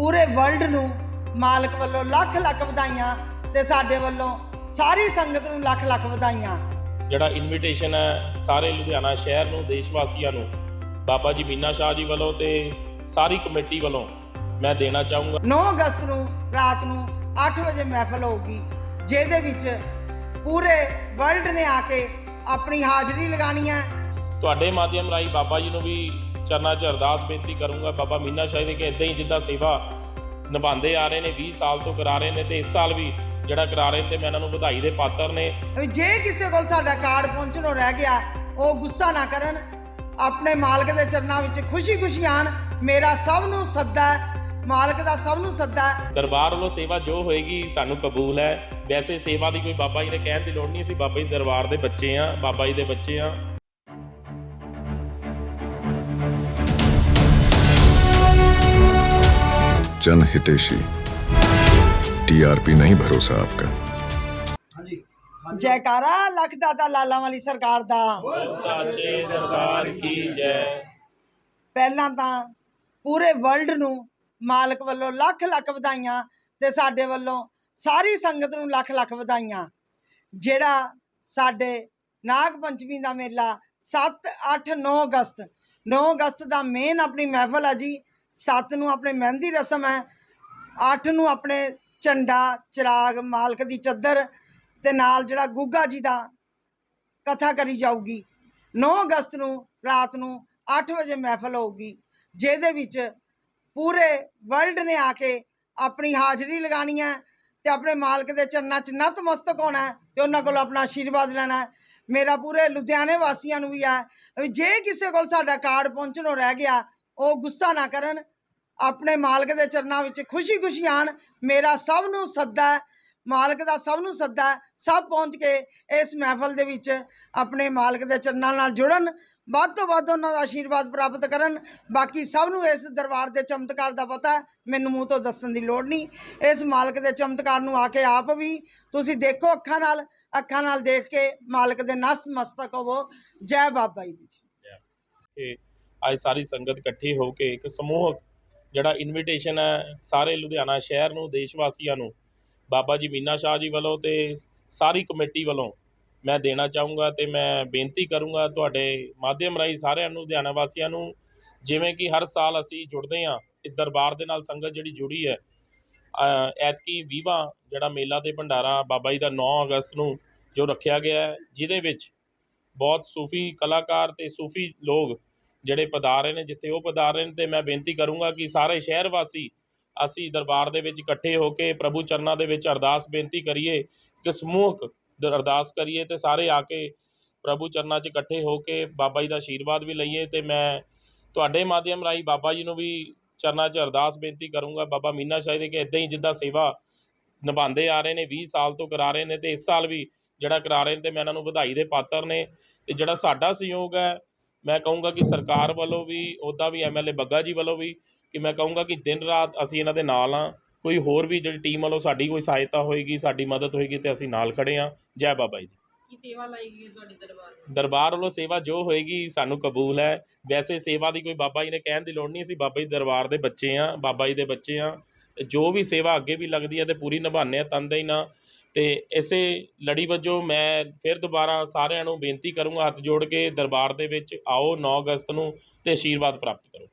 ਪੂਰੇ ਵਰਲਡ ਨੂੰ ਮਾਲਕ ਵੱਲੋਂ ਲੱਖ ਲੱਖ ਵਧਾਈਆਂ ਤੇ ਸਾਡੇ ਵੱਲੋਂ ਸਾਰੀ ਸੰਗਤ ਨੂੰ ਲੱਖ ਲੱਖ ਵਧਾਈਆਂ। ਜਿਹੜਾ ਇਨਵੀਟੇਸ਼ਨ ਹੈ ਸਾਰੇ ਲੁਧਿਆਣਾ ਸ਼ਹਿਰ ਨੂੰ ਦੇਸ਼ ਵਾਸੀਆਂ ਨੂੰ ਬਾਬਾ ਜੀ ਮੀਨਾ ਸ਼ਾਹ ਜੀ ਵੱਲੋਂ ਤੇ ਸਾਰੀ ਕਮੇਟੀ ਵੱਲੋਂ ਮੈਂ ਦੇਣਾ ਚਾਹੂੰਗਾ। 9 ਅਗਸਤ ਨੂੰ ਰਾਤ ਨੂੰ 8 ਵਜੇ ਮਹਿਫਲ ਹੋਊਗੀ ਜਿਹਦੇ ਵਿੱਚ ਪੂਰੇ ਵਰਲਡ ਨੇ ਆ ਕੇ ਆਪਣੀ ਹਾਜ਼ਰੀ ਲਗਾਣੀ ਹੈ। ਤੁਹਾਡੇ ਮਾਧਿਅਮ ਰਾਹੀਂ ਬਾਬਾ ਜੀ ਨੂੰ ਵੀ ਚਰਨਾਂ 'ਚ ਅਰਦਾਸ ਬੇਨਤੀ ਕਰੂੰਗਾ ਬਾਬਾ ਮੀਨਾ ਸ਼ਾਹ ਜੀ ਕਿ ਇਦਾਂ ਹੀ ਜਿੱਦਾਂ ਸੇਵਾ ਨਿਭਾਉਂਦੇ ਆ ਰਹੇ ਨੇ 20 ਸਾਲ ਤੋਂ ਕਰਾ ਰਹੇ ਨੇ ਤੇ ਇਸ ਸਾਲ ਵੀ ਜਿਹੜਾ ਕਰਾ ਰਹੇ ਤੇ ਮੈਂ ਇਹਨਾਂ ਨੂੰ ਵਧਾਈ ਦੇ ਪਾਤਰ ਨੇ। ਜੇ ਕਿਸੇ ਕੋਲ ਸਾਡਾ ਕਾਰਡ ਪਹੁੰਚਣੋਂ ਰਹਿ ਗਿਆ ਉਹ ਗੁੱਸਾ ਨਾ ਕਰਨ ਆਪਣੇ ਮਾਲਕ ਦੇ ਚਰਨਾਂ ਵਿੱਚ ਖੁਸ਼ੀ-ਖੁਸ਼ੀ ਆਣ ਮੇਰਾ ਸਭ ਨੂੰ ਸੱਦਾ ਮਾਲਕ ਦਾ ਸਭ ਨੂੰ ਸੱਦਾ ਦਰਬਾਰ ਵੱਲੋਂ ਸੇਵਾ ਜੋ ਹੋਏਗੀ ਸਾਨੂੰ ਕਬੂਲ ਹੈ। ਵੈਸੇ ਸੇਵਾ ਦੀ ਕੋਈ ਬਾਬਾ ਜੀ ਨੇ ਕਹਿਣ ਦੀ ਲੋੜ ਨਹੀਂ ਅਸੀਂ ਬਾਬਾ ਜੀ ਦੇ ਦਰਬਾਰ ਦੇ ਬੱਚੇ ਆ ਬਾਬਾ ਜੀ ਦੇ ਬੱਚੇ ਆ जन हितेशी टीआरपी नहीं भरोसा आपका ਜੈਕਾਰਾ ਲੱਖ ਦਾਤਾ ਲਾਲਾਂ ਵਾਲੀ ਸਰਕਾਰ ਦਾ ਸਾਚੇ ਦਰਬਾਰ ਕੀ ਜੈ ਪਹਿਲਾਂ ਤਾਂ ਪੂਰੇ ਵਰਲਡ ਨੂੰ ਮਾਲਕ ਵੱਲੋਂ ਲੱਖ ਲੱਖ ਵਧਾਈਆਂ ਤੇ ਸਾਡੇ ਵੱਲੋਂ ਸਾਰੀ ਸੰਗਤ ਨੂੰ ਲੱਖ ਲੱਖ ਵਧਾਈਆਂ ਜਿਹੜਾ ਸਾਡੇ ਨਾਗ ਪੰਚਮੀ ਦਾ ਮੇਲਾ 7 8 9 ਅਗਸਤ 9 ਅਗਸਤ ਦਾ ਮੇਨ ਆਪਣੀ ਮਹਿਫਲ ਹੈ ਜੀ 7 ਨੂੰ ਆਪਣੇ ਮਹਿੰਦੀ ਰਸਮ ਹੈ 8 ਨੂੰ ਆਪਣੇ ਝੰਡਾ, ਚਿਰਾਗ, ਮਾਲਕ ਦੀ ਚੱਦਰ ਤੇ ਨਾਲ ਜਿਹੜਾ ਗੁੱਗਾ ਜੀ ਦਾ ਕਥਾ ਕਰੀ ਜਾਊਗੀ। 9 ਅਗਸਤ ਨੂੰ, ਰਾਤ ਨੂੰ 8 ਵਜੇ ਮਹਿਫਲ ਹੋਊਗੀ, ਜਿਹਦੇ ਵਿੱਚ ਪੂਰੇ ਵਰਲਡ ਨੇ ਆ ਕੇ ਆਪਣੀ ਹਾਜ਼ਰੀ ਲਗਾਣੀ ਹੈ ਤੇ ਆਪਣੇ ਮਾਲਕ ਦੇ ਚਰਨਾਂ 'ਚ ਨਤਮਸਤਕ ਹੋਣਾ ਹੈ ਤੇ ਉਹਨਾਂ ਕੋਲ ਆਪਣਾ ਆਸ਼ੀਰਵਾਦ ਲੈਣਾ ਮੇਰਾ ਪੂਰੇ ਲੁਧਿਆਣੇ ਵਾਸੀਆਂ ਨੂੰ ਵੀ ਹੈ ਵੀ ਜੇ ਕਿਸੇ ਕੋਲ ਸਾਡਾ ਕਾਰਡ ਪਹੁੰਚਣੋਂ ਰਹਿ ਗਿਆ ਉਹ ਗੁੱਸਾ ਨਾ ਕਰਨ, ਆਪਣੇ ਮਾਲਕ ਦੇ ਚਰਨਾਂ ਵਿੱਚ ਖੁਸ਼ੀ-ਖੁਸ਼ੀ ਆਣ, ਮੇਰਾ ਸਭ ਨੂੰ ਸੱਦਾ ਮਾਲਕ ਦਾ ਸਭ ਨੂੰ ਸੱਦਾ ਸਭ ਪਹੁੰਚ ਕੇ ਇਸ ਮਹਿਫਲ ਦੇ ਵਿੱਚ ਆਪਣੇ ਮਾਲਕ ਦੇ ਚਰਨਾਂ ਨਾਲ ਜੁੜਨ, ਵੱਧ ਤੋਂ ਵੱਧ ਉਹਨਾਂ ਦਾ ਆਸ਼ੀਰਵਾਦ ਪ੍ਰਾਪਤ ਕਰਨ, ਬਾਕੀ ਸਭ ਨੂੰ ਇਸ ਦਰਬਾਰ ਦੇ ਚਮਤਕਾਰ ਦਾ ਪਤਾ ਹੈ, ਮੈਨੂੰ ਮੂੰਹ ਤੋਂ ਦੱਸਣ ਦੀ ਲੋੜ ਨਹੀਂ, ਇਸ ਮਾਲਕ ਦੇ ਚਮਤਕਾਰ ਨੂੰ ਆ ਕੇ ਆਪ ਵੀ ਤੁਸੀਂ ਦੇਖੋ ਅੱਖਾਂ ਨਾਲ ਅੱਖਾਂ ਨਾਲ ਦੇਖ ਕੇ ਮਾਲਕ ਦੇ ਨਸ ਮਸਤਕ ਹੋਵੋ, ਜੈ ਬਾਬਾ ਜੀ ਦੀ ਜੀ। ਅੱਜ ਸਾਰੀ ਸੰਗਤ ਇਕੱਠੀ ਹੋ ਕੇ ਇੱਕ ਸਮੂਹਕ ਜਿਹੜਾ ਇਨਵੀਟੇਸ਼ਨ ਹੈ ਸਾਰੇ ਲੁਧਿਆਣਾ ਸ਼ਹਿਰ ਨੂੰ ਦੇਸ਼ ਵਾਸੀਆਂ ਨੂੰ, ਬਾਬਾ ਜੀ ਮੀਨਾ ਸ਼ਾਹ ਜੀ ਵੱਲੋਂ ਤੇ ਸਾਰੀ ਕਮੇਟੀ ਵੱਲੋਂ ਮੈਂ ਦੇਣਾ ਚਾਹੂੰਗਾ ਤੇ ਮੈਂ ਬੇਨਤੀ ਕਰੂੰਗਾ ਤੁਹਾਡੇ ਮਾਧਿਅਮ ਰਾਹੀਂ ਸਾਰਿਆਂ ਨੂੰ, ਲੁਧਿਆਣਾ ਵਾਸੀਆਂ ਨੂੰ, ਜਿਵੇਂ ਕਿ ਹਰ ਸਾਲ ਅਸੀਂ ਜੁੜਦੇ ਹਾਂ, ਇਸ ਦਰਬਾਰ ਦੇ ਨਾਲ ਸੰਗਤ ਜਿਹੜੀ ਜੁੜੀ ਹੈ ਐਤਕੀ ਵੀਵਾ ਜਿਹੜਾ ਮੇਲਾ ਤੇ ਭੰਡਾਰਾ ਬਾਬਾ ਜੀ ਦਾ 9 ਅਗਸਤ ਨੂੰ ਜੋ ਰੱਖਿਆ ਗਿਆ ਹੈ, ਜਿਹਦੇ ਵਿੱਚ ਬਹੁਤ ਸੂਫੀ ਕਲਾਕਾਰ ਤੇ ਸੂਫੀ ਲੋਕ ਜਿਹੜੇ ਪਧਾਰ ਰਹੇ ਨੇ, ਜਿੱਥੇ ਉਹ ਪਧਾਰ ਰਹੇ ਨੇ, ਤੇ ਮੈਂ ਬੇਨਤੀ ਕਰੂੰਗਾ ਕਿ ਸਾਰੇ ਸ਼ਹਿਰ ਵਾਸੀ ਅਸੀਂ ਦਰਬਾਰ ਦੇ ਵਿੱਚ ਇਕੱਠੇ ਹੋ ਕੇ ਪ੍ਰਭੂ ਚਰਨਾਂ ਦੇ ਵਿੱਚ ਅਰਦਾਸ ਬੇਨਤੀ ਕਰੀਏ ਕਿ ਸਮੂਹਕ ਅਰਦਾਸ ਕਰੀਏ ਤੇ ਸਾਰੇ ਆ ਕੇ ਪ੍ਰਭੂ ਚਰਨਾਂ 'ਚ ਇਕੱਠੇ ਹੋ ਕੇ ਬਾਬਾ ਜੀ ਦਾ ਆਸ਼ੀਰਵਾਦ ਵੀ ਲਈਏ ਤੇ ਮੈਂ ਤੁਹਾਡੇ ਮਾਧਿਅਮ ਰਾਹੀਂ ਬਾਬਾ ਜੀ ਨੂੰ ਵੀ ਚਰਨਾਂ 'ਚ ਅਰਦਾਸ ਬੇਨਤੀ ਕਰੂੰਗਾ। ਬਾਬਾ ਮੀਨਾ ਸ਼ਾਹ ਜੀ ਕਿ ਇਦਾਂ ਹੀ ਜਿੱਦਾਂ ਸੇਵਾ ਨਿਭਾਉਂਦੇ ਆ ਰਹੇ ਨੇ 20 ਸਾਲ ਤੋਂ ਕਰਾ ਰਹੇ ਨੇ ਤੇ ਇਸ ਸਾਲ ਵੀ ਜਿਹੜਾ ਕਰਾ ਰਹੇ ਨੇ ਤੇ ਮੈਂ ਇਹਨਾਂ ਨੂੰ ਵਧਾਈ ਦੇ ਪਾਤਰ ਨੇ ਤੇ ਜਿਹੜਾ ਸਾਡਾ ਸਹਿਯੋਗ ਹੈ ਮੈਂ ਕਹੂੰਗਾ ਕਿ ਸਰਕਾਰ ਵੱਲੋਂ ਵੀ ਉੱਦਾਂ ਵੀ ਐਮਐਲਏ ਬੱਗਾ ਜੀ ਵੱਲੋਂ ਵੀ ਕਿ ਮੈਂ ਕਹੂੰਗਾ ਕਿ ਦਿਨ ਰਾਤ ਅਸੀਂ ਇਹਨਾਂ ਦੇ ਨਾਲ ਆ ਕੋਈ ਹੋਰ ਵੀ ਜਿਹੜੀ ਟੀਮ ਵੱਲੋਂ ਸਾਡੀ ਕੋਈ ਸਹਾਇਤਾ ਹੋਏਗੀ ਸਾਡੀ ਮਦਦ ਹੋਏਗੀ ਤੇ ਅਸੀਂ ਨਾਲ ਖੜੇ ਆ ਜੈ ਬਾਬਾ ਜੀ ਦੀ। ਕੀ ਸੇਵਾ ਲਾਈ ਗਈ ਹੈ ਤੁਹਾਡੇ ਦਰਬਾਰ ਦਰਬਾਰ ਵੱਲੋਂ ਸੇਵਾ ਜੋ ਹੋਏਗੀ ਸਾਨੂੰ ਕਬੂਲ ਹੈ। ਵੈਸੇ ਸੇਵਾ ਦੀ ਕੋਈ ਬਾਬਾ ਜੀ ਨੇ ਕਹਿਣ ਦੀ ਲੋੜ ਨਹੀਂ ਅਸੀਂ ਬਾਬਾ ਜੀ ਦਰਬਾਰ ਦੇ ਬੱਚੇ ਆ ਬਾਬਾ ਜੀ ਦੇ ਬੱਚੇ ਆ ਤੇ ਜੋ ਵੀ ਸੇਵਾ ਅੱਗੇ ਵੀ ਲੱਗਦੀ ਹੈ ਤੇ ਪੂਰੀ ਨਿਭਾਉਂਦੇ ਆ ਤਨਦੇਹੀ ਨਾਲ ਅਤੇ ਇਸੇ ਲੜੀ ਵਜੋਂ ਮੈਂ ਫਿਰ ਦੁਬਾਰਾ ਸਾਰਿਆਂ ਨੂੰ ਬੇਨਤੀ ਕਰੂੰਗਾ ਹੱਥ ਜੋੜ ਕੇ ਦਰਬਾਰ ਦੇ ਵਿੱਚ ਆਓ ਨੌ ਅਗਸਤ ਨੂੰ ਅਤੇ ਆਸ਼ੀਰਵਾਦ ਪ੍ਰਾਪਤ ਕਰੋ।